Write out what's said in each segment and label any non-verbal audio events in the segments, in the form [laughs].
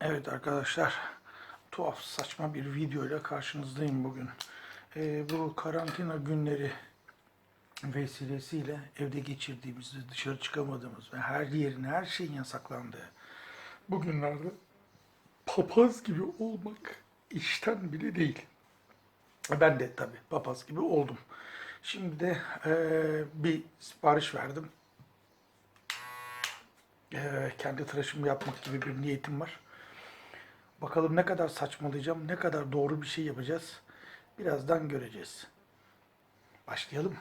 Evet arkadaşlar, tuhaf saçma bir video ile karşınızdayım bugün. Ee, bu karantina günleri vesilesiyle evde geçirdiğimiz, dışarı çıkamadığımız ve her yerin, her şeyin yasaklandığı bu günlerde papaz gibi olmak işten bile değil. Ben de tabii papaz gibi oldum. Şimdi de eee, bir sipariş verdim. Eee, kendi tıraşımı yapmak gibi bir niyetim var. Bakalım ne kadar saçmalayacağım, ne kadar doğru bir şey yapacağız. Birazdan göreceğiz. Başlayalım.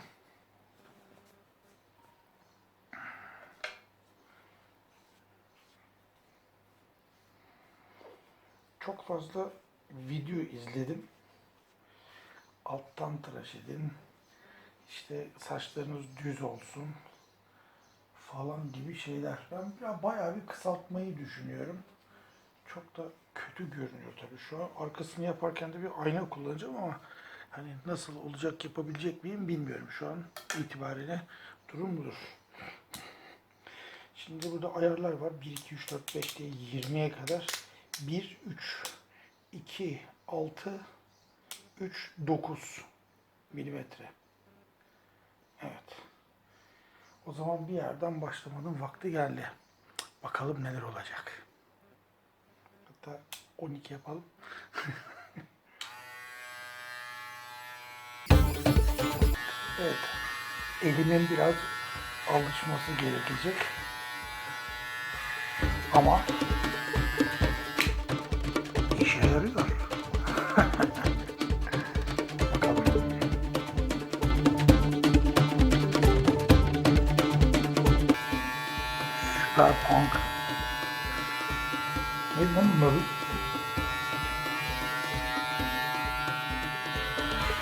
Çok fazla video izledim. Alttan tıraş edin. İşte saçlarınız düz olsun falan gibi şeyler. Ben ya bayağı bir kısaltmayı düşünüyorum. Çok da kötü görünüyor tabii şu an. Arkasını yaparken de bir ayna kullanacağım ama hani nasıl olacak yapabilecek miyim bilmiyorum şu an itibariyle. Durum budur. Şimdi burada ayarlar var. 1, 2, 3, 4, 5 diye 20'ye kadar. 1, 3, 2, 6, 3, 9 milimetre. Evet. O zaman bir yerden başlamanın vakti geldi. Bakalım neler olacak. Hatta 12 yapalım. [laughs] evet. Elimin biraz alışması gerekecek. Ama işe yarıyor. [laughs] Süper punk. Ne lan bunları?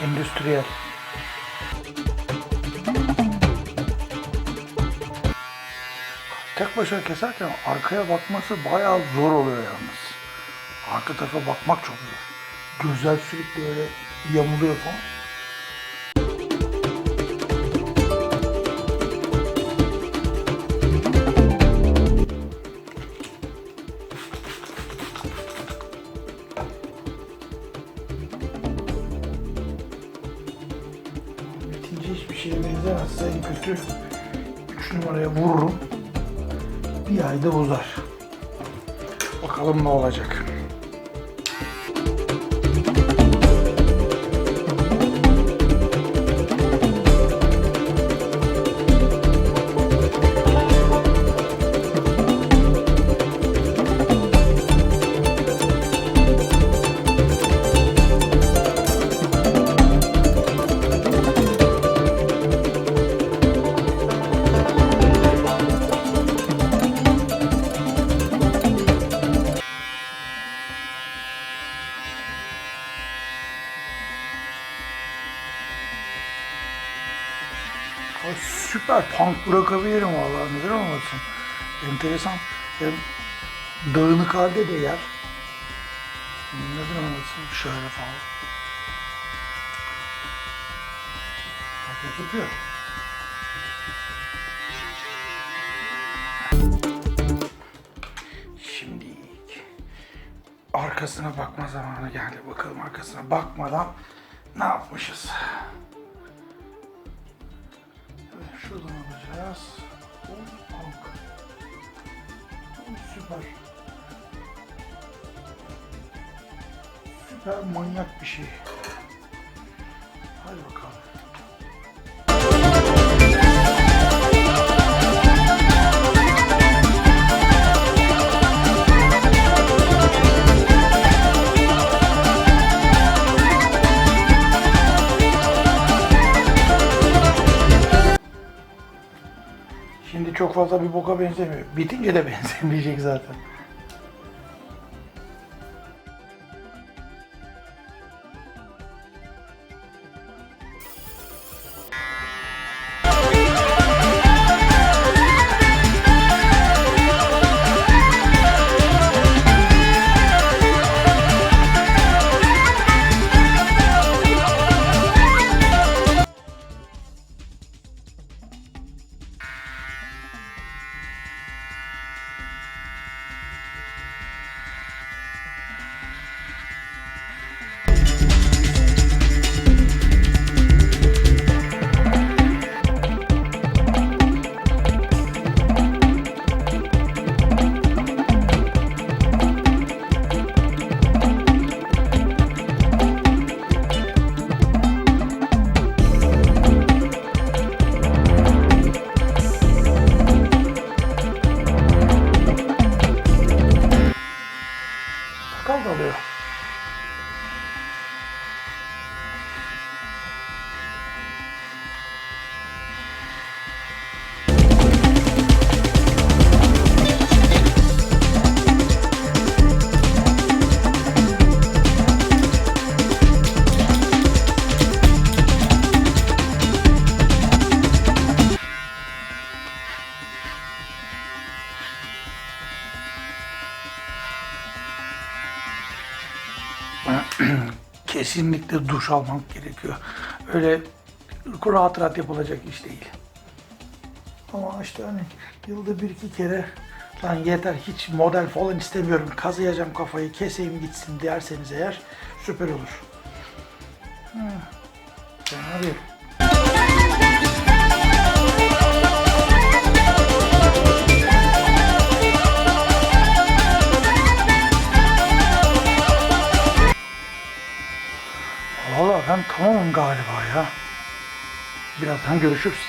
Endüstriyel. Tek başına keserken arkaya bakması bayağı zor oluyor yalnız. Arka tarafa bakmak çok zor. Gözler sürekli öyle yamuluyor falan. Bitince hiçbir şeye benzemezse en kötü 3 numaraya vururum. Bir ayda uzar. Bakalım ne olacak. Süper punk bırakabilirim vallahi neden olmasın. Enteresan. Hem dağınık halde de yer. Neden olmasın şöyle falan. Bak yapıyor. Şimdi arkasına bakma zamanı geldi. Bakalım arkasına bakmadan ne yapmışız? Şuradan alacağız. Punk. Oy, süper. Süper manyak bir şey. Hadi bakalım. Çok fazla bir boka benzemiyor. Bitince de [laughs] benzemeyecek zaten. [clears throat] Kesinlikle duş almak gerekiyor. Öyle rahat rahat yapılacak iş değil. Ama işte hani yılda bir iki kere lan yeter hiç model falan istemiyorum kazıyacağım kafayı keseyim gitsin derseniz eğer süper olur. Hı. Fena değil. Ben tamamım galiba ya. Birazdan görüşürüz.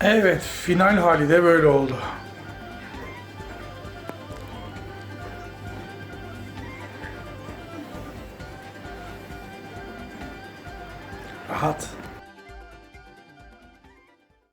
Evet, final hali de böyle oldu. Rahat.